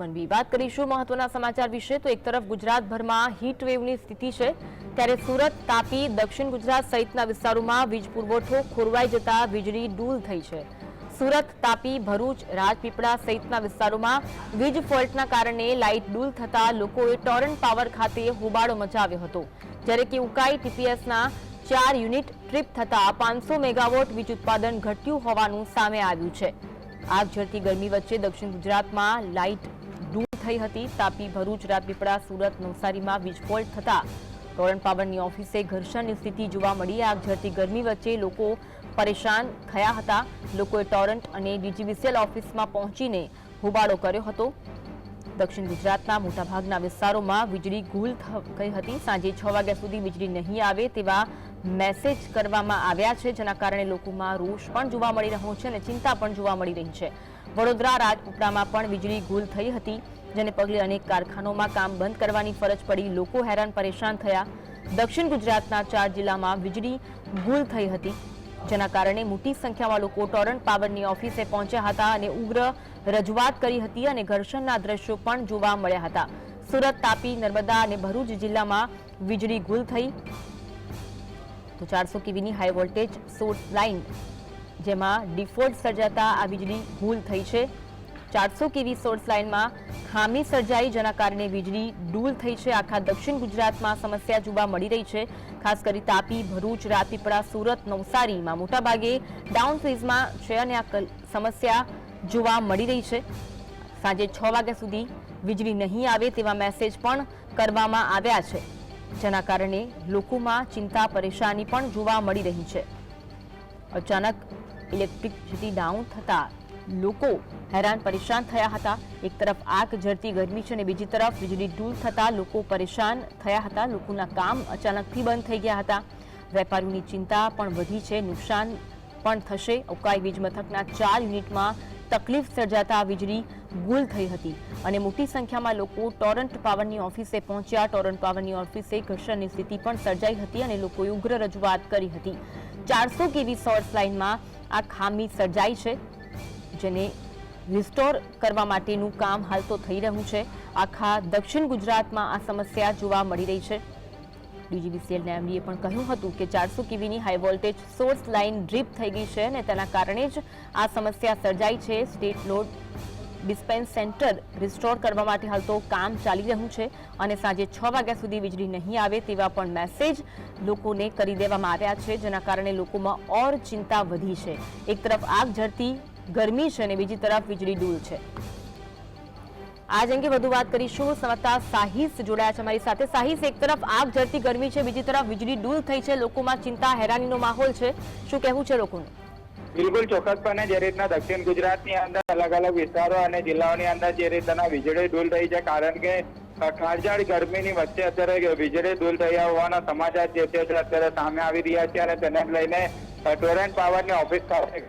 મનવી વાત કરીશું મહત્વના સમાચાર વિશે, તો એક તરફ ગુજરાતભરમાં હીટ વેવની સ્થિતિ છે, ત્યારે સુરત, તાપી, દક્ષિણ ગુજરાત સહિતના વિસ્તારોમાં વીજ પુરવઠો ખોરવાઈ જતા વીજળી ડૂલ થઈ છે. સુરત, તાપી, ભરૂચ, રાજપીપળા સહિતના વિસ્તારોમાં વીજ ફોલ્ટના કારણે લાઇટ ડૂલ થતા લોકોએ ટોરન્ટ પાવર ખાતે હોબાળો મચાવ્યો હતો. જ્યારે કે ઉકાઈ ટીપીએસના ચાર યુનિટ ટ્રીપ થતા પાંચસો મેગાવોટ વીજ ઉત્પાદન ઘટ્યું હોવાનું સામે આવ્યું છે. આગ ઝરતી ગરમી વચ્ચે દક્ષિણ ગુજરાતમાં લાઇટ ડૂલ થઈ હતી. તાપી ભરૂચ, રાજપીપળા, સુરત, નવસારીમાં વીજફોલ્ટ થતા ટોરન્ટ પાવરની ઓફિસે ઘર્ષણની સ્થિતિ જોવા મળી. આગ ઝરતી ગરમી વચ્ચે લોકો પરેશાન થયા હતા. લોકોએ ટોરન્ટ અને ડીજીવીસીએલ ઓફિસમાં પહોંચીને હોબાળો કર્યો હતો. દક્ષિણ ગુજરાતના મોટાભાગના વિસ્તારોમાં વીજળી ગુલ થઈ હતી. સાંજે છ વાગ્યા સુધી વીજળી નહીં આવે તેવા મેસેજ કરવામાં આવ્યા છે, જેના કારણે લોકોમાં રોષ પણ જોવા મળી રહ્યો છે અને ચિંતા પણ જોવા મળી રહી છે. વડોદરા રાજપીપળામાં પણ વીજળી ગુલ થઈ હતી, જેને પગલે અનેક કારખાનોમાં કામ બંધ કરવાની ફરજ પડી. લોકો હેરાન પરેશાન થયા. દક્ષિણ ગુજરાતના ચાર જિલ્લામાં વીજળી ગુલ થઈ હતી, જેના કારણે મોટી સંખ્યામાં લોકો ટોરન્ટ પાવરની ઓફિસે પહોંચ્યા હતા અને ઉગ્ર રજૂઆત કરી હતી અને ઘર્ષણના દ્રશ્યો પણ જોવા મળ્યા હતા. સુરત, તાપી, નર્મદા અને ભરૂચ જિલ્લામાં વીજળી ગુલ થઈ. તો ચારસો કેવીની હાઈ વોલ્ટેજ સોર્સ લાઇન જેમાં ડિફોલ્ટ સર્જાતા આ વીજળી ભૂલ થઈ છે. ચારસો કેવી સોર્સ લાઇનમાં ખામી સર્જાઈ, જેના કારણે વીજળી ડૂલ થઈ છે. આખા દક્ષિણ ગુજરાતમાં સમસ્યા જોવા મળી રહી છે. ખાસ કરી તાપી, ભરૂચ રાજપીપળા સુરત, નવસારીમાં મોટાભાગે ડાઉન ફેઝમાં છે અને આ સમસ્યા જોવા મળી રહી છે. સાંજે છ વાગ્યા સુધી વીજળી નહીં આવે તેવા મેસેજ પણ કરવામાં આવ્યા છે, જેના કારણે લોકોમાં ચિંતા, પરેશાની પણ જોવા મળી રહી છે. અચાનક ઇલેક્ટ્રિસિટી ડાઉન થતા લોકો હેરાન પરેશાન થયા હતા. એક તરફ આગ ઝરતી ગરમી છે અને બીજી તરફ વીજળી ડૂલ થતા લોકો પરેશાન થયા હતા. લોકોના કામ અચાનકથી બંધ થઈ ગયા હતા. વેપારીઓની ચિંતા પણ વધી છે. નુકસાન પણ થશે. ઉકાઈ વીજ મથકના ચાર યુનિટમાં તકલીફ સર્જાતા વીજળી ગુલ થઈ હતી અને મોટી સંખ્યામાં લોકો ટોરન્ટ પાવરની ઓફિસે પહોંચ્યા. ટોરન્ટ પાવરની ઓફિસે ઘર્ષણની સ્થિતિ પણ સર્જાઈ હતી અને લોકોએ ઉગ્ર રજૂઆત કરી હતી. ચારસો કેવી સોર્સ લાઇનમાં આ ખામી સર્જાઈ છે, જેને રિસ્ટોર કરવા માટેનું કામ હાલ તો થઈ રહ્યું છે. આખા દક્ષિણ ગુજરાતમાં આ સમસ્યા જોવા મળી રહી છે. ડીજીબીસીએલના એમડીએ પણ કહ્યું હતું કે ચારસો કેવીની high voltage source line trip થઈ ગઈ છે અને તેના કારણે જ આ સમસ્યા સર્જાઈ છે. State load dispense centre restore કરવા માટે હાલ તો કામ ચાલી રહ્યું છે અને સાંજે છ વાગ્યા સુધી વીજળી નહીં આવે તેવા પણ મેસેજ લોકોને કરી દેવામાં આવ્યા છે, જેના કારણે લોકોમાં ઓર ચિંતા વધી છે. એક તરફ આગ ઝરતી ગરમી છે અને બીજી તરફ વીજળી ડૂલ છે. આજ અંગે વધુ વાત કરીશું. સંવાદદાતા સાહિસ જોડાયા છે અમારી સાથે. સાહિસ, એક તરફ આગ ઝરતી ગરમી છે, બીજી તરફ વીજળી ડૂલ થઈ છે, લોકોમાં ચિંતા, હેરાનીનો માહોલ છે. શું કહેવું છે લોકોનું? બિલકુલ ચોક્કસપણે, જે દક્ષિણ ગુજરાતની અંદર અલગ અલગ વિસ્તારો અને જિલ્લાઓની અંદર જે રીતના વીજળી ડૂલ રહી છે કારણ કે અ, ગરમીની વચ્ચે અત્યારે વીજળી ડૂલ થયા હોવાના સમાચાર જે છે અત્યારે સામે આવી રહ્યા છે અને તેને લઈને ટોરેન્ટ પાવરની ઓફિસ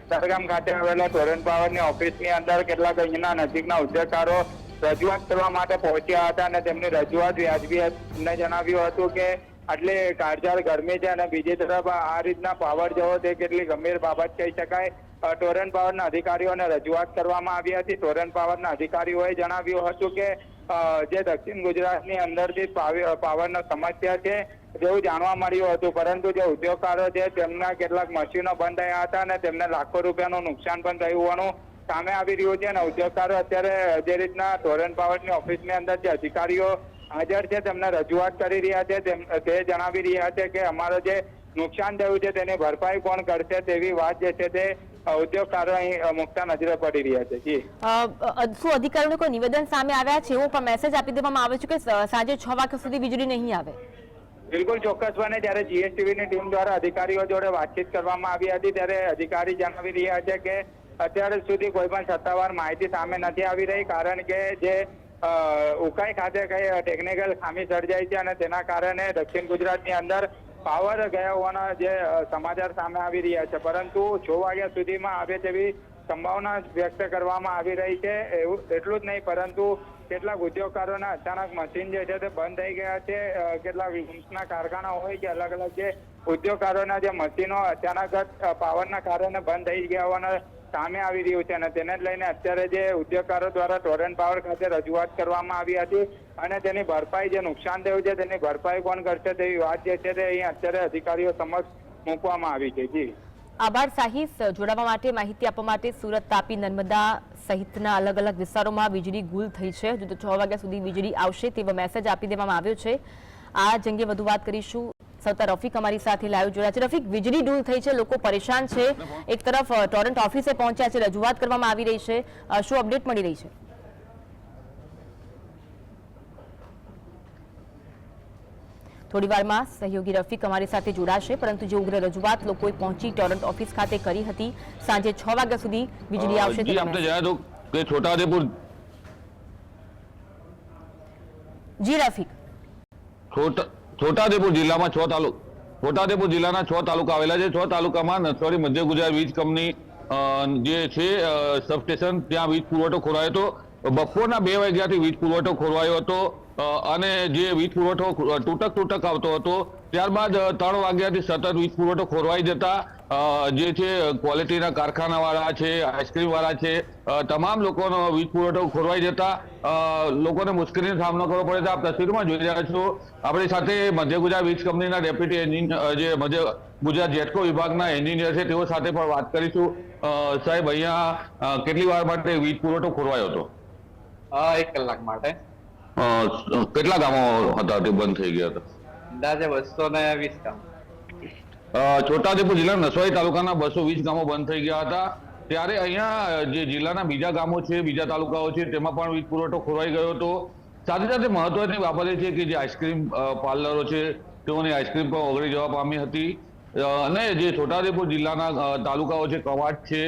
સરગામ ખાતે આવેલા ટોરેન્ટ પાવરની ઓફિસની અંદર કેટલાક અહીંના નજીકના ઉદ્યોગકારો રજૂઆત કરવા માટે પહોંચ્યા હતા અને તેમની રજૂઆત વ્યાજબી એમને જણાવ્યું હતું કે આટલી કાળજાળ ગરમી છે અને બીજી તરફ આ રીતના પાવર જવો તે કેટલી ગંભીર બાબત કહી શકાય. ટોરેન્ટ પાવરના અધિકારીઓને રજૂઆત કરવામાં આવી હતી. ટોરેન્ટ પાવરના અધિકારીઓએ જણાવ્યું હતું કે જે દક્ષિણ ગુજરાતની અંદરથી પાવી- પાવરનો સમસ્યા છે જેવું જાણવા મળ્યું હતું. પરંતુ જે ઉદ્યોગકારો છે, તેમના કેટલાક મશીનો બંધ થયા હતા અને તેમને લાખો રૂપિયાનું નુકસાન પણ થયું હોવાનું સામે આવી રહ્યું છે. અને ઉદ્યોગકારો અત્યારે જે રીતના ટોરેન્ટ પાવરની ઓફિસની અંદર જે અધિકારીઓ હાજર છે, તેમને રજૂઆત કરી રહ્યા છે. તે જણાવી રહ્યા છે કે અમારો જે નુકસાન થયું છે, તેની ભરપાઈ કોણ કરશે તેવી વાત જે છે તે ઉદ્યોગકારો અહીં મુકતા નજરે પડી રહ્યા છે. જી. શું અધિકારીઓને કોઈ નિવેદન સામે આવ્યા છે? એવો પણ મેસેજ આપી દેવામાં આવે છે કે સાંજે છ વાગ્યા સુધી વીજળી નહીં આવે. બિલકુલ ચોક્કસપણે જ્યારે જીએસટીવીની ટીમ દ્વારા અધિકારીઓ જોડે વાતચીત કરવામાં આવી હતી ત્યારે અધિકારી જણાવી રહ્યા છે કે અત્યાર સુધી કોઈ પણ સત્તાવાર માહિતી સામે નથી આવી રહી કારણ કે જે ઉકાઈ ખાતે કઈ ટેકનિકલ ખામી સર્જાઈ છે અને તેના કારણે દક્ષિણ ગુજરાતની અંદર પાવર ગયા હોવાના જે સમાચાર સામે આવી રહ્યા છે. પરંતુ છ વાગ્યા સુધીમાં આવે તેવી સંભાવના વ્યક્ત કરવામાં આવી રહી છે. એવું, એટલું જ નહીં, પરંતુ કેટલાક ઉદ્યોગકારોના અચાનક મશીન જે છે તે બંધ થઈ ગયા છે. કેટલાક વિમ્સના કારખાના હોય કે અલગ અલગ જે ઉદ્યોગકારોના જે મશીનો અચાનક જ પાવરના કારણે બંધ થઈ ગયા હોવાના સામે આવી રહ્યું છે અને તેને લઈને અત્યારે જે ઉદ્યોગકારો દ્વારા ટોરેન્ટ પાવર ખાતે રજૂઆત કરવામાં આવી હતી અને તેની ભરપાઈ જે નુકસાન થયું છે તેની ભરપાઈ કોણ કરશે તેવી વાત જે છે તે અહીં અત્યારે અધિકારીઓ સમક્ષ મૂકવામાં આવી છે. જી. આભાર, સાહિસ. જોડાવા માટે માહિતી આપવા માટે સુરત તાપી નર્મદા સહિતના અલગ અલગ વિસ્તારોમાં વીજળી ગુલ થઈ છે. છ વાગ્યા સુધી વીજળી આવશે તેવો મેસેજ આપી દેવામાં આવ્યો છે. આ જ અંગે વધુ વાત કરીશું. સૌતા રફીક અમારી સાથે લાઈવ જોડાયા છે. રફીક વીજળી ડૂલ થઈ છે લોકો પરેશાન છે. એક તરફ ટોરન્ટ ઓફિસે પહોંચ્યા છે રજૂઆત કરવામાં આવી રહી છે. શું અપડેટ મળી રહી છે? થોડી વારમાં સહયોગી રફીક અમારી સાથે જોડાશે પરંતુ જે ઉગ્ર રજૂઆત લોકોએ પહોંચી ટોરન્ટ ઓફિસ ખાતે કરી હતી સાંજે છ વાગ્યા સુધી વીજળી આવશે કે છોટાઉદેપુર જી રફીક. છોટા છોટાઉદેપુર જિલ્લામાં છ તાલુક છોટાઉદેપુર જિલ્લાના છ તાલુકા આવેલા છે. છ તાલુકામાં નસવાડી, મધ્ય ગુજરાત વીજ કંપની જે છે સબસ્ટેશન, ત્યાં વીજ પુરવઠો ખોરાયો હતો. બપોરના બે વાગ્યાથી વીજ પુરવઠો ખોરવાયો હતો. અને જે વીજ પુરવઠો તૂટક તૂટક આવતો હતો ત્યારબાદ ત્રણ વાગ્યાથી સતત વીજ પુરવઠો ખોરવાઈ જતા જે છે ક્વોલિટીના કારખાનાવાળા છે આઈસ્ક્રીમ વાળા છે તમામ લોકોનો વીજ પુરવઠો ખોરવાઈ જતા લોકોને મુશ્કેલીનો સામનો કરવો પડે છે. આપ તસવીરમાં જોઈ રહ્યા છો આપણી સાથે મધ્ય ગુજરાત વીજ કંપનીના ડેપ્યુટી એન્જિનિયર જે મધ્ય ગુજરાત જેટકો વિભાગના એન્જિનિયર છે તેઓ સાથે પણ વાત કરીશું. સાહેબ અહીંયા કેટલી વાર માટે વીજ પુરવઠો ખોરવાયો હતો? એક કલાક માટે. કેટલા ગામો હતા તે બંધ થઈ ગયા હતા? અંદાજે બસો ને વીસ ગામ. છોટાઉદેપુર જિલ્લાના નસવાડી તાલુકાના બસો વીસ ગામો બંધ થઈ ગયા હતા. ત્યારે અહીંયા જે જિલ્લાના બીજા ગામો છે, બીજા તાલુકાઓ છે, તેમાં પણ વીજ પુરવઠો ખોરવાઈ ગયો હતો. સાથે સાથે મહત્વની બાબત એ છે કે જે આઈસ્ક્રીમ પાર્લરો છે, તેઓની આઈસ્ક્રીમ પણ ઓગળી જવા પામી હતી. અને જે છોટાઉદેપુર જિલ્લાના તાલુકાઓ છે, કવાટ છે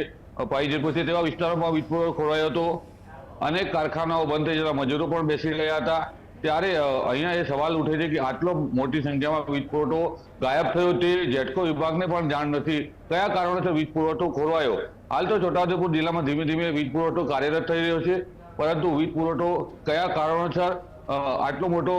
પાઈજેપુર છે, તેવા વિસ્તારોમાં વીજ પુરવઠો ખોરવાયો હતો. અનેક કારખાનાઓ બંધ થઈ જતા મજૂરો પણ બેસી રહ્યા હતા. ત્યારે અહીંયા એ સવાલ ઉઠે છે કે આટલો મોટી સંખ્યામાં વીજ પુરવઠો ગાયબ થયો તે જેટકો વિભાગને પણ જાણ નથી. કયા કારણોસર વીજ પુરવઠો ખોરવાયો? હાલ તો છોટાઉદેપુર જિલ્લામાં ધીમે ધીમે વીજ પુરવઠો કાર્યરત થઈ રહ્યો છે, પરંતુ વીજ પુરવઠો કયા કારણોસર આટલો મોટો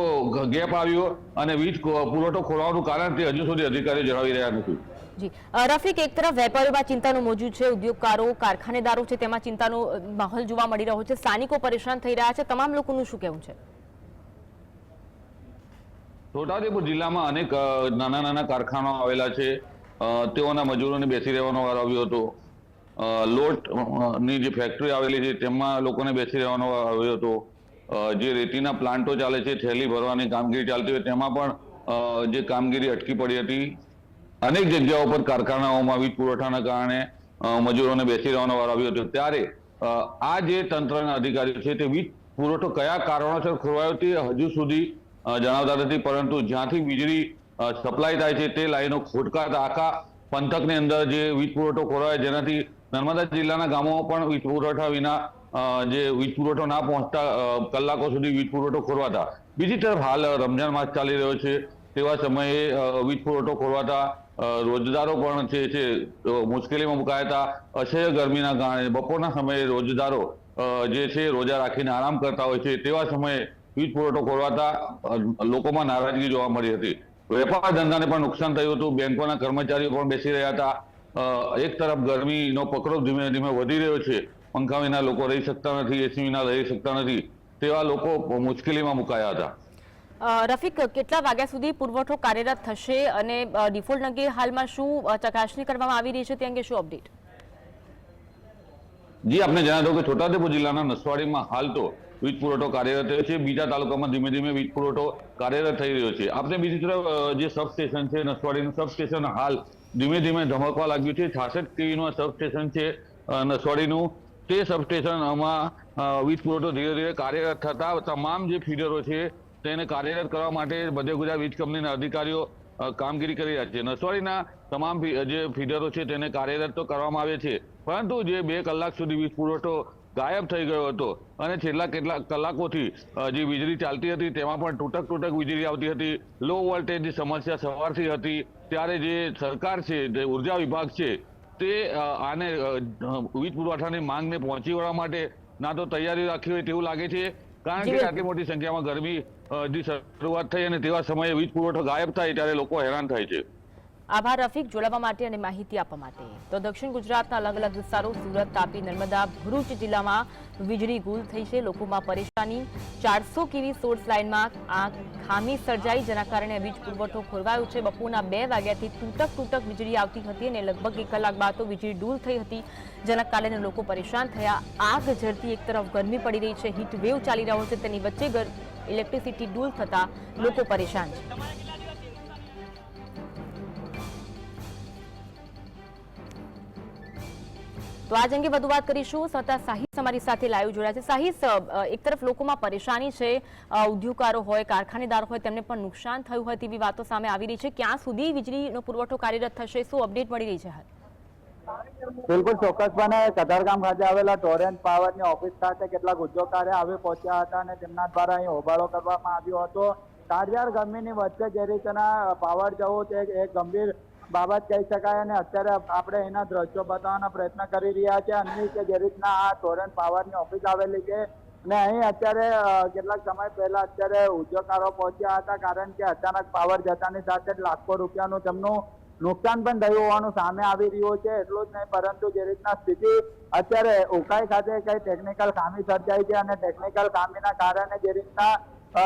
ગેપ આવ્યો અને વીજ પુરવઠો ખોરવાનું કારણ તે હજુ સુધી અધિકારીઓ જણાવી રહ્યા નથી. જી. રફીક, એક તરફ વેપારીઓમાં ચિંતાનું મોજું છે, ઉદ્યોગકારો, કારખાનેદારો છે, તેમાં ચિંતાનો માહોલ જોવા મળી રહ્યો છે, સ્થાનિકો પરેશાન થઈ રહ્યા છે, તમામ લોકોનું શું કહેવું છે? છોટાઉદેપુર જિલ્લામાં અનેક નાના નાના કારખાનાઓ આવેલા છે. તેઓના મજૂરોને બેસી રહેવાનો વાર આવ્યો હતો. લોટની જે ફેક્ટરી આવેલી છે તેમાં લોકોને બેસી રહેવાનો વાર આવ્યો હતો. જે રેતીના પ્લાન્ટો ચાલે છે, થેલી ભરવાની કામગીરી ચાલતી હોય તેમાં પણ જે કામગીરી અટકી પડી હતી. અનેક જગ્યાઓ પર કારખાનાઓમાં વીજ પુરવઠાના કારણે મજૂરોને બેસી રહેવાનો વાર આવ્યો હતો. ત્યારે આ જે તંત્રના અધિકારીઓ છે તે વીજ પુરવઠો કયા કારણોસર ખોરવાયો તે હજુ સુધી જણાવતા નથી, પરંતુ જ્યાંથી વીજળી સપ્લાય થાય છે તે લાઈનો ખોટકાતા આખા પંથકની અંદર જે વીજ પુરવઠો ખોરવાય, જેનાથી નર્મદા જિલ્લાના ગામોમાં પણ વીજ પુરવઠા વિના જે વીજ પુરવઠો ના પહોંચતા કલાકો સુધી વીજ પુરવઠો ખોરવાતા. બીજી તરફ હાલ રમજાન માસ ચાલી રહ્યો છે, તેવા સમયે વીજ પુરવઠો ખોરવાતા રોજદારો પણ છે છે મુશ્કેલીમાં મુકાયા. હતા અસહ્ય ગરમીના કારણે બપોરના સમયે રોજદારો જે છે, રોજા રાખીને આરામ કરતા હોય છે, તેવા સમયે વીજ પુરવઠો ખોરવાતા લોકોમાં નારાજગી જોવા મળી હતી. વેપાર ધંધાને પણ નુકસાન થયું હતું. બેંકોના કર્મચારીઓ પણ બેસી રહ્યા હતા. એક તરફ ગરમીનો પકડો ધીમે ધીમે વધી રહ્યો છે. પંખા વિના લોકો રહી શકતા નથી એસી વિના રહી શકતા નથી. તેવા લોકો મુશ્કેલીમાં મુકાયા હતા. રફીક કેટલા વાગ્યા સુધી પુરવઠો કાર્યરત થશે અને ડિફોલ્ટ અંગે હાલમાં શું ચકાસણી કરવામાં આવી રહી છે તે અંગે શું અપડેટ? જી આપને જણાવ્યું કે છોટાઉદેપુર જિલ્લાના નસવાડીમાં હાલ તો વીજ પુરવઠો કાર્યરત થયો છે. બીજા તાલુકામાં ધીમે ધીમે વીજ પુરવઠો કાર્યરત થઈ રહ્યો છે. આપણે બીજી તરફ જે સબસ્ટેશન છે, નસવાડીનું સબસ્ટેશન હાલ ધીમે ધીમે ધમકવા લાગ્યું છે. છાસઠ કેવીનું સબસ્ટેશન છે નસવાડીનું, તે સબસ્ટેશનમાં આમાં વીજ પુરવઠો ધીરે ધીરે કાર્યરત થતા તમામ જે ફીડરો છે, તેને કાર્યરત કરવા માટે મધ્ય ગુજરાત વીજ કંપનીના અધિકારીઓ કામગીરી કરી રહ્યા છે. નસવાડીના તમામ જે ફીડરો છે, તેને કાર્યરત તો કરવામાં આવે છે. પરંતુ જે બે કલાક સુધી વીજ પુરવઠો ગાયબ થઈ ગયો હતો. અને છેલ્લા કેટલાક કલાકોથી જે વીજળી ચાલતી હતી તેમાં પણ તૂટક તૂટક વીજળી આવતી હતી. લો વોલ્ટેજની સમસ્યા સવારથી હતી. ત્યારે જે સરકાર છે જે ઊર્જા વિભાગ છે તે આને વીજ પુરવઠાની માંગને પહોંચી વળવા માટે ના તો તૈયારી રાખી હોય તેવું લાગે છે. કારણ કે આટલી મોટી સંખ્યામાં ગરમી શરૂઆત થઈ અને તેવા સમયે વીજ પુરવઠો ગાયબ થાય ત્યારે લોકો હેરાન થાય છે. આભાર રફીક, જોડાવા માટે અને માહિતી આપવા માટે. તો દક્ષિણ ગુજરાતના અલગ અલગ વિસ્તારો, સુરત, તાપી, નર્મદા, ભરૂચ જિલ્લામાં વીજળી ગુલ થઈ છે. લોકોમાં પરેશાની. ચારસો કેવી સોર્સ લાઇનમાં આ ખામી સર્જાઈ, જેના કારણે વીજ પુરવઠો ખોરવાયો છે. બપોરના બે વાગ્યાથી તૂટક તૂટક વીજળી આવતી હતી અને લગભગ એક કલાક બાદ તો વીજળી ડૂલ થઈ હતી, જેના કારણે લોકો પરેશાન થયા. આગ ઝરતી એક તરફ ગરમી પડી રહી છે. હીટ વેવ ચાલી રહ્યો છે. તેની વચ્ચે ઇલેક્ટ્રિસિટી ડૂલ થતા લોકો પરેશાન છે. તો આજ અંગે વધુ વાત કરીશું. સતા સાહિસ અમારી સાથે લાઈવ જોડાયા છે. સાહિસ એક તરફ લોકોમાં પરેશાની છે. ઉદ્યોગકારો હોય, કારખાનેદાર હોય, તેમને પણ નુકસાન થયું હોય તેવી વાતો સામે આવી રહી છે. ક્યાં સુધી વીજળીનો પુરવઠો કાર્યરત થશે? શું અપડેટ મળી રહી છે હાલ? બિલકુલ ચોક્કસપણે કતારગામ ખાતે આવેલા ટોરેન્ટ પાવરની ઓફિસ ખાતે કેટલાક ઉદ્યોગકારો આવી પહોંચ્યા હતા અને તેમના દ્વારા અહીં હોબાળો કરવામાં આવ્યો હતો. કાળઝાળ ગરમીની વચ્ચે જે રીતના પાવર જવો તે એક ગંભીર બાબત કહી શકાય અને અત્યારે આપણે એના દ્રશ્યો બતાવવાનો પ્રયત્ન કરી રહ્યા છે. અને કે જે રીતના આ ટોરેન્ટ પાવરની ઓફિસ આવેલી છે અને અહીં અત્યારે કેટલાક સમય પહેલા અત્યારે ઉદ્યોગકારો પહોંચ્યા હતા કારણ કે અચાનક પાવર જતાની સાથે જ લાખો રૂપિયાનું તેમનું નુકસાન પણ થયું હોવાનું સામે આવી રહ્યું છે. એટલું જ નહીં, પરંતુ જે રીતના સ્થિતિ અત્યારે ઉકાઈ ખાતે કઈ ટેકનિકલ ખામી સર્જાઈ છે અને ટેકનિકલ ખામીના કારણે જે રીતના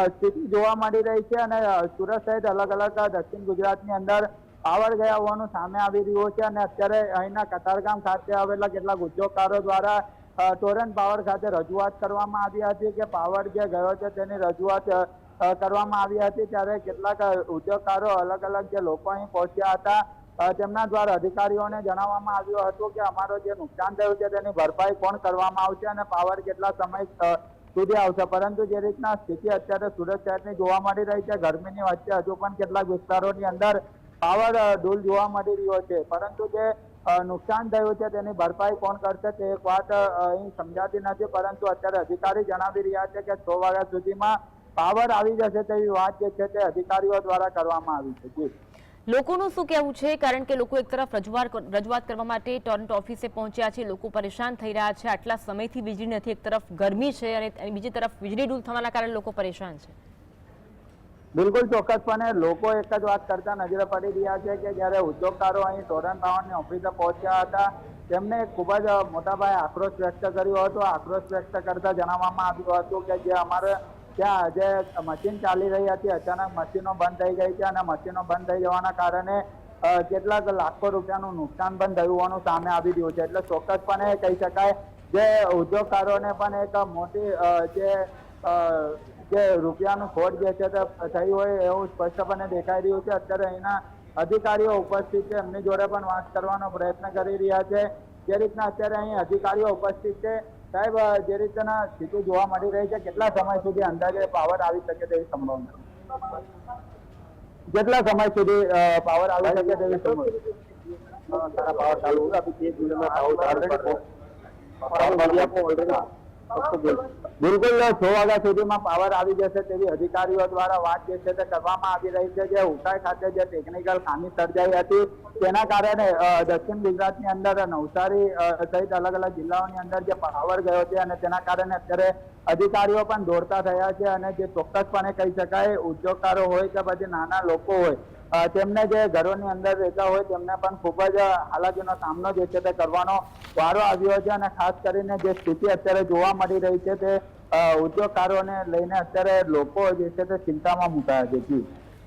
સ્થિતિ જોવા મળી રહી છે અને સુરત સહિત અલગ અલગ દક્ષિણ ગુજરાતની અંદર પાવર ગયા હોવાનું સામે આવી રહ્યું છે અને અત્યારે અહીંના કતારગામ ખાતે આવેલા કેટલાક ઉદ્યોગકારો દ્વારા ટોરેન્ટ પાવર ખાતે રજૂઆત કરવામાં આવી હતી કે પાવર જે ગયો છે તેની રજૂઆત કરવામાં આવી હતી ત્યારે કેટલાક ઉદ્યોગકારો અલગ અલગ જે લોકો અહીં પહોંચ્યા હતા તેમના દ્વારા અધિકારીઓને જણાવવામાં આવ્યું હતું કે અમારો જે નુકસાન થયું છે તેની ભરપાઈ કોણ કરવામાં આવશે અને પાવર કેટલા સમય સુધી આવશે. પરંતુ જે રીતના સ્થિતિ અત્યારે સુરત શહેરની જોવા મળી રહી છે, ગરમીની વચ્ચે હજુ પણ કેટલાક વિસ્તારોની અંદર પાવર ડૂલ જોવા મળી રહ્યો છે. પરંતુ જે નુકસાન થયું છે તેની ભરપાઈ કોણ કરશે તે એક વાત અહીં સમજાતી નથી. પરંતુ અત્યારે અધિકારી જણાવી રહ્યા છે કે છ વાગ્યા સુધીમાં પાવર આવી જશે તેવી વાત જે છે તે અધિકારીઓ દ્વારા કરવામાં આવી છે. જી. લોકોનું શું કહેવું છે? કારણ કે લોકો એક તરફ રજૂઆત રજૂઆત કરવા માટે ટોરન્ટ ઓફિસે પહોંચ્યા છે. લોકો પરેશાન થઈ રહ્યા છે. આટલા સમયથી વીજળી નથી. એક તરફ ગરમી છે અને બીજી તરફ વીજળી ડૂલ થવાના કારણે લોકો પરેશાન છે. બિલકુલ ચોક્કસપણે લોકો એક જ વાત કરતા નજરે પડી રહ્યા છે કે જ્યારે ઉદ્યોગકારો અહીં ટોરન પાવરની ઓફિસે પહોંચ્યા હતા, તેમને ખૂબ જ મોટાભાઈ આક્રોશ વ્યક્ત કર્યો હતો. આક્રોશ વ્યક્ત કરતા જણાવવામાં આવ્યું હતું કે જે અમારે ત્યાં જે મશીન ચાલી રહી હતી. અચાનક મશીનો બંધ થઈ ગઈ છે અને મશીનો બંધ થઈ જવાના કારણે કેટલાક લાખો રૂપિયાનું નુકસાન પણ થયું હોવાનું સામે આવી રહ્યું છે. એટલે ચોક્કસપણે કહી શકાય, જે ઉદ્યોગકારોને પણ એક મોટી જે જે રૂપિયાનું ખોટ જે છે તે થઈ હોય એવું સ્પષ્ટપણે દેખાઈ રહ્યું છે. અત્યારે અહીંના અધિકારીઓ ઉપસ્થિત છે. એમની જોડે પણ વાત કરવાનો પ્રયત્ન કરી રહ્યા છે. જે રીતના અત્યારે અહીં અધિકારીઓ ઉપસ્થિત છે સાહેબ જે રીતના સ્થિતિ જોવા મળી રહી છે કેટલા સમય સુધી અંદાજે પાવર આવી શકે તેવી સંભાવના? કેટલા સમય સુધી પાવર આવી શકે તેવી સંભાવના? પાવર ચાલુ છે. બિલકુલ છ વાગ્યા સુધીમાં પાવર આવી જશે તેવી અધિકારીઓ દ્વારા વાત જે છે તે કરવામાં આવી રહી છે. જે ઉકાઈ ખાતે જે ટેકનિકલ ખામી સર્જાઈ હતી, તેના કારણે દક્ષિણ ગુજરાતની અંદર નવસારી સહિત અલગ અલગ જિલ્લાઓની અંદર જે પાવર ગયો છે અને તેના કારણે અત્યારે અધિકારીઓ પણ દોડતા થયા છે અને જે ચોક્કસપણે કહી શકાય, ઉદ્યોગકારો હોય કે પછી નાના લોકો હોય તેમને જે ઘરોની અંદર રહેતા હોય તેમને પણ ખૂબ જ હાલાકીનો સામનો જે છે તે કરવાનો વારો આવ્યો છે અને ખાસ કરીને જે સ્થિતિ અત્યારે જોવા મળી રહી છે તે ઉદ્યોગકારોને લઈને અત્યારે લોકો જે છે તે ચિંતામાં મુકાયા છે.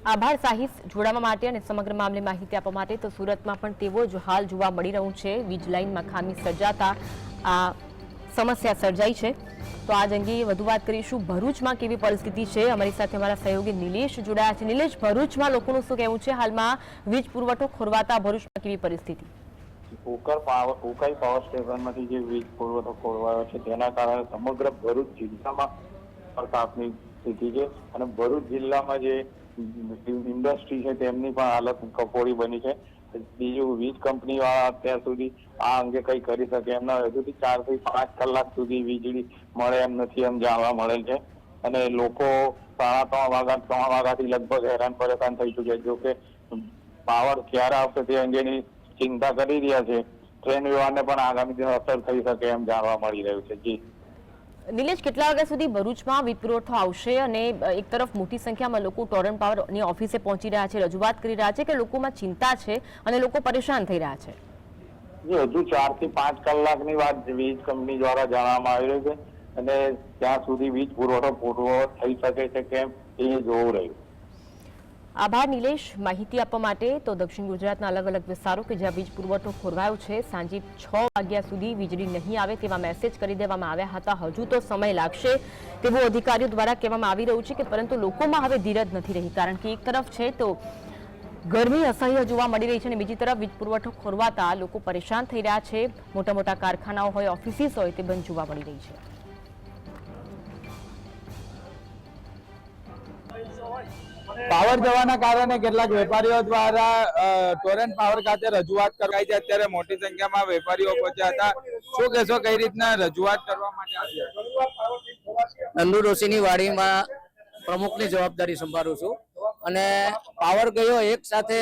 આભાર સાહિસ જોડાવા માટે અને સમગ્ર મામલે માહિતી આપવા માટે. તો સુરતમાં પણ તેવો જ હાલ જોવા મળી રહ્યું છે. વીજ લાઇનમાં ખામી સર્જાતા આ સમસ્યા સર્જાઈ છે. તો આજ અંગે વધુ વાત કરીશું ભરૂચમાં કેવી પરિસ્થિતિ છે? અમારી સાથે અમારા સહયોગી નિલેશ જોડાયા છે. નિલેશ, ભરૂચમાં લોકોનું શું કહેવું છે? હાલમાં વીજ પુરવઠો ખોરવાતા ભરૂચમાં કેવી પરિસ્થિતિ? ઉકાઈ પાવર સ્ટેશનમાંથી જે વીજ પુરવઠો ખોરવાયો છે, તેના કારણે સમગ્ર ભરૂચ જિલ્લામાં તાપની સ્થિતિ છે અને ભરૂચ જિલ્લામાં જે ઇન્ડસ્ટ્રી છે, તેમની પણ હાલત કફોડી બની છે. બીજું વીજ કંપની વાળા અત્યાર સુધી આ અંગે કઈ કરી શકે એમના હજુથી ચારથી પાંચ કલાક સુધી વીજળી મળે એમ નથી એમ જાણવા મળેલ છે. અને લોકો સાડા ત્રણ વાગ્યા, ત્રણ વાગ્યાથી લગભગ હેરાન પરેશાન થઈ ચુક્યા. જો કે પાવર ક્યારે આવશે તે અંગેની ચિંતા કરી રહ્યા છે. ટ્રેન વ્યવહારને પણ આગામી દિવસ અસર થઈ શકે એમ જાણવા મળી રહ્યું છે. જી. નિલેશ, કેટલા વાગ્યા સુધી ભરૂચમાં વીજ પુરવઠો આવશે અને એક તરફ મોટી સંખ્યામાં લોકો ટોરન્ટ પાવરની ઓફિસે પહોંચી રહ્યા છે, રજૂઆત કરી રહ્યા છે કે લોકોમાં ચિંતા છે અને લોકો પરેશાન થઈ રહ્યા છે? હજુ ચારથી પાંચ કલાકની વાત વીજ કંપની દ્વારા જાણવામાં આવી રહી છે અને ત્યાં સુધી વીજ પુરવઠો પૂરો થઈ શકે છે કેમ એ જોવું રહ્યું? આભાર, નિલેશ. માહિતી આપવા માટે તો દક્ષિણ ગુજરાતના અલગ અલગ વિસ્તારો કે જ્યાં વીજ પુરવઠો ખોરવાયો છે, સાંજે છ વાગ્યા સુધી વીજળી નહીં આવે તેવા મેસેજ કરી દેવામાં આવ્યા હતા. હજુ તો સમય લાગશે તેવું અધિકારીઓ દ્વારા કહેવામાં આવી રહ્યું છે કે પરંતુ લોકોમાં હવે ધીરજ નથી રહી. કારણ કે એક તરફ છે તો ગરમી અસહ્ય જોવા મળી રહી છે અને બીજી તરફ વીજ પુરવઠો ખોરવાતા લોકો પરેશાન થઈ રહ્યા છે. મોટા મોટા કારખાનાઓ હોય, ઓફિસીસ હોય તે બંધ જોવા મળી રહી છે. પાવર જવાના કારણે કેટલાક વેપારીઓ દ્વારા ટોરેન્ટ પાવર ખાતે રજૂઆત કરાઈ છે. અત્યારે મોટી સંખ્યામાં વેપારીઓ પહોંચ્યા હતા. શું કહેશો, કઈ રીતના રજૂઆત કરવા માટે આવ્યા? નંદુ ડોશીની વાડીમાં પ્રમુખની જવાબદારી સંભાળું છું. અને પાવર ગયો, એક સાથે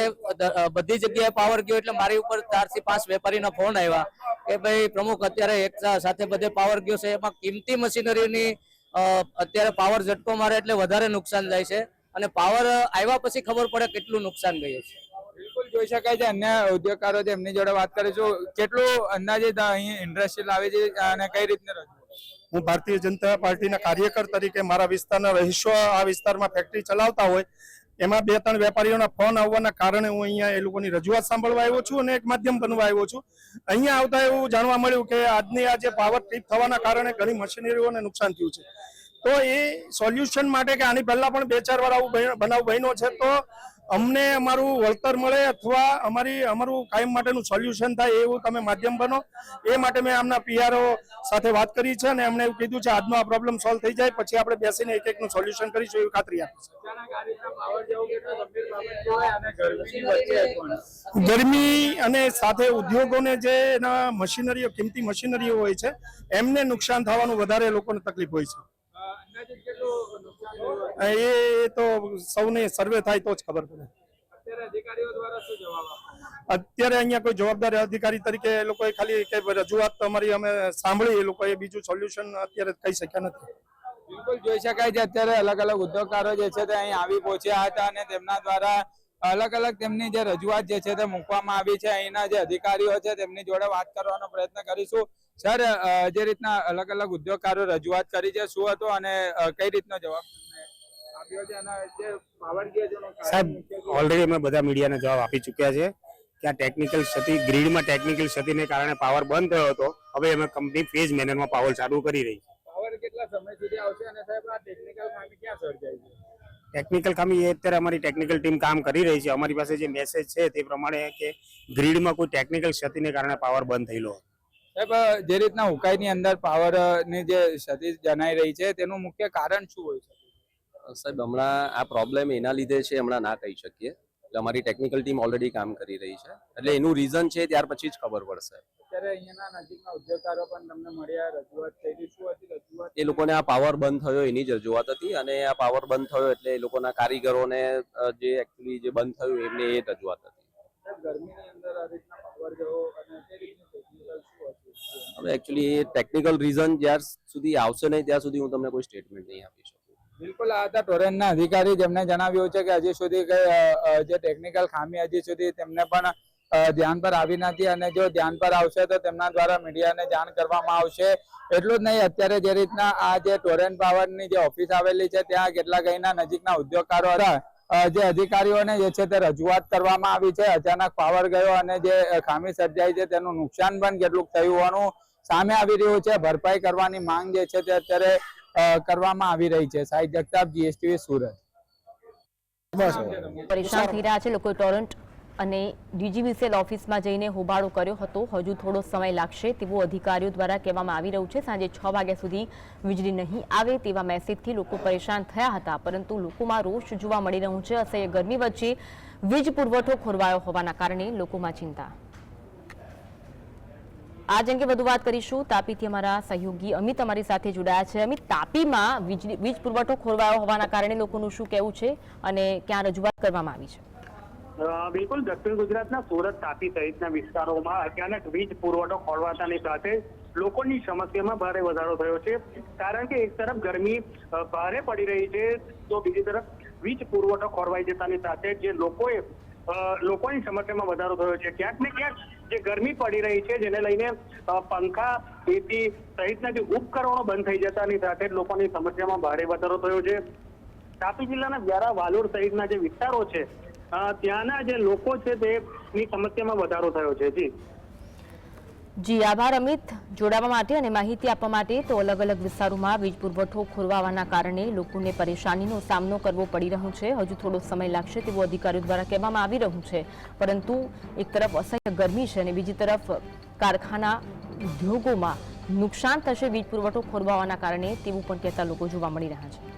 બધી જગ્યાએ પાવર ગયો એટલે મારી ઉપર ચારથી પાંચ વેપારીના ફોન આવ્યા કે ભાઈ, પ્રમુખ, અત્યારે એક સાથે બધે પાવર ગયો છે. એમાં કિંમતી મશીનરીની અત્યારે પાવર ઝટકો મારે એટલે વધારે નુકસાન જાય છે. અને પાવર આવ્યા પછી ખબર પડે કેટલું નુકસાન ગયું છે. બિલકુલ જોઈ શકાય છે. અન્ય ઉદ્યોગકારો છે એમની જોડે વાત કરીશું કેટલું અંદાજે અહીં ઇન્ડસ્ટ્રી લાવે છે અને કઈ રીતના હું ભારતીય જનતા પાર્ટીના કાર્યકર તરીકે મારા વિસ્તારના રહીશો આ વિસ્તારમાં ફેક્ટરી ચલાવતા હોય એમાં બે ત્રણ વેપારીઓના ફોન આવવાના કારણે હું અહીંયા એ લોકોની રજૂઆત સાંભળવા આવ્યો છું અને એક માધ્યમ બનવા આવ્યો છું. અહીંયા આવતા એવું જાણવા મળ્યું કે આજની આ જે પાવર ટ્રીપ થવાના કારણે ઘણી મશીનરીઓને નુકસાન થયું છે. તો એ સોલ્યુશન માટે કે આની પહેલા પણ બે ચાર વાર આવું બનાવ બન્યો છે, તો અમને અમારું વળતર મળે અથવા અમારી અમારું કાયમ માટેનું સોલ્યુશન થાય એવું તમે માધ્યમ બનો. એ માટે મેં આમના પીઆરઓ સાથે વાત કરી છે અને એમણે એવું કીધું છે, આજનો આ પ્રોબ્લેમ સોલ્વ થઈ જાય, પછી આપણે બેસીને એક એકનું સોલ્યુશન કરીશું એવી ખાતરી આપી ગરમી અને સાથે ઉદ્યોગોને જે એના મશીનરીઓ, કિંમતી મશીનરીઓ હોય છે, એમને નુકસાન થવાનું વધારે લોકોને તકલીફ હોય છે. એ તો સૌને સર્વે થાય તો જ ખબર પડે. અત્યારે અધિકારીઓ દ્વારા શું જવાબ આપવામાં અત્યારે અહીંયા કોઈ જવાબદાર અધિકારી તરીકે એ લોકોએ ખાલી કે રજૂઆત અમારી અમે સાંભળી એ લોકોએ બીજું સોલ્યુશન અત્યારે કહી શક્યા નથી. બિલકુલ જોઈ શકાય છે અત્યારે અલગ અલગ ઉદ્યોગકારો જે છે તે અહીં આવી પહોંચ્યા હતા અને તેમના દ્વારા અલગ અલગ તેમની જે રજૂઆત જે છે તે મૂકવામાં આવી છે. અહીંના જે અધિકારીઓ છે તેમની જોડે વાત કરવાનો પ્રયત્ન કરીશું. સર જે રીતના અલગ અલગ ઉદ્યોગકારો રજૂઆત કરી છે શું હતો અને કઈ રીતનો જવાબ સાહેબ ઓલરેડી અમે બધા મીડિયાને જવાબ આપી ચૂક્યા છે કે આ ટેકનિકલ ક્ષતિ ગ્રીડમાં ટેકનિકલ ક્ષતિને કારણે પાવર બંધ થયો હતો. હવે અમે કંપની ફેઝ મેનરમાં પાવર ચાલુ કરી રહી છે. પાવર કેટલા સમય સુધી આવશે અને સાહેબ આ ટેકનિકલ ખામી ક્યાં સર્જાય છે? ટેકનિકલ ખામી એ અત્યારે અમારી ટેકનિકલ ટીમ કામ કરી રહી છે. અમારી પાસે જે મેસેજ છે તે પ્રમાણે કે ગ્રીડમાં કોઈ ટેકનિકલ ક્ષતિને કારણે પાવર બંધ થયેલો. સાહેબ જે રીતના હુકાઈની અંદર પાવરની જે ક્ષતિ જણાઈ રહી છે તેનું મુખ્ય કારણ શું હોય છે સાહેબ હમણાં આ પ્રોબ્લેમ એના લીધે છે હમણાં ના કહી શકીએ. એટલે અમારી ટેકનિકલ ટીમ ઓલરેડી કામ કરી રહી છે. એટલે એનું રીઝન છે ત્યાર પછી જ ખબર પડશે. અત્યારે અહીંયાના નજીકના ઉદ્યોગકારો પણ તમને મળ્યા રજૂઆત થઈ શું હતી રજૂઆત? એ લોકોને આ પાવર બંધ થયો એની જ રજૂઆત હતી અને આ પાવર બંધ થયો એટલે એ લોકોના કારીગરોને જે એકચ્યુઅલી જે બંધ થયું એમને એ રજૂઆત હતી. ગરમીની અંદર આ રીતના પાવર જવો અને તે રીતનું ટેકનિકલ શું હતું? હવે એકચ્યુઅલી એ ટેકનિકલ રીઝન જ્યાર સુધી આવશે નહીં ત્યાં સુધી હું તમને કોઈ સ્ટેટમેન્ટ નહીં આપી શકું. બિલકુલ આ હતા ટોરેન્ટના અધિકારી જેમને જણાવ્યું છે કે હજી સુધી જે ટેકનિકલ ખામી હજી સુધી તેમને પણ ધ્યાન પર આવી નથી અને જો ધ્યાન પર આવશે તો તેમના દ્વારા મીડિયાને જાણ કરવામાં આવશે. એટલું જ નહીં, અત્યારે જે રીતના આ જે ટોરેન્ટ પાવરની જે ઓફિસ આવેલી છે, ત્યાં કેટલાક અહીંના નજીકના ઉદ્યોગકારો જે અધિકારીઓને જે છે તે રજૂઆત કરવામાં આવી છે. અચાનક પાવર ગયો અને જે ખામી સર્જાઈ છે, તેનું નુકસાન પણ કેટલુંક થયું હોવાનું સામે આવી રહ્યું છે. ભરપાઈ કરવાની માંગ જે છે તે અત્યારે કરવામાં આવી રહી છે. જગતાપ, જીએસટીવી, સુરત. પરેશાન થઈ રહ્યા છે લોકો ટોરન્ટ અને ડીજીવીસીએલ ઓફિસમાં જઈને હોબાળો કર્યો હતો. હજુ થોડો સમય લાગશે તેવું અધિકારીઓ દ્વારા કહેવામાં આવી રહ્યું છે. સાંજે છ વાગ્યા સુધી વીજળી નહીં આવે તેવા મેસેજથી લોકો પરેશાન થયા હતા. પરંતુ લોકોમાં રોષ જોવા મળી રહ્યું છે. અસહ્ય ગરમી વચ્ચે વીજ પુરવઠો ખોરવાયો હોવાના કારણે લોકોમાં ચિંતા. આ જ અંગે વધુ વાત કરીશું. તાપીથી અમારા સહયોગી અમિત અમારી સાથે જોડાયા છે. અમિત, તાપીમાં વીજળી વીજ પુરવઠો ખોરવાયો હોવાના કારણે લોકોનું શું કહેવું છે અને ક્યાં રજૂઆત કરવામાં આવી છે? બિલકુલ દક્ષિણ ગુજરાતના સુરત તાપી સહિતના વિસ્તારોમાં અચાનક વીજ પુરવઠો ખોળવાતાની સાથે લોકોની સમસ્યામાં ભારે વધારો થયો છે. કારણ કે એક તરફ ગરમી ભારે પડી રહી છે, તો બીજી તરફ વીજ પુરવઠો ખોરવાઈ જતાની સાથે જે લોકોએ લોકોની સમસ્યામાં વધારો થયો છે. ક્યાંક ને ક્યાંક જે ગરમી પડી રહી છે, જેને લઈને પંખા, એસી સહિતના જે ઉપકરણો બંધ થઈ જતાની સાથે લોકોની સમસ્યામાં ભારે વધારો થયો છે. તાપી જિલ્લાના વ્યારા વાલોડ સહિતના જે વિસ્તારો છે ત્યાંના જે લોકો છે તેની સમસ્યામાં વધારો થયો છે, જી. જી, આભાર અમિત. જોડાવા માટે અને માહિતી આપવા માટે તો અલગ અલગ વિસ્તારોમાં વીજ પુરવઠો ખોરવાવાના કારણે લોકોને પરેશાનીનો સામનો કરવો પડી રહ્યો છે. હજુ થોડો સમય લાગશે તેવું અધિકારીઓ દ્વારા કહેવામાં આવી રહ્યું છે. પરંતુ એક તરફ અસહ્ય ગરમી છે અને બીજી તરફ કારખાના ઉદ્યોગોમાં નુકસાન થશે વીજ પુરવઠો ખોરવાવાના કારણે તેવું પણ કહેતા લોકો જોવા મળી રહ્યા છે.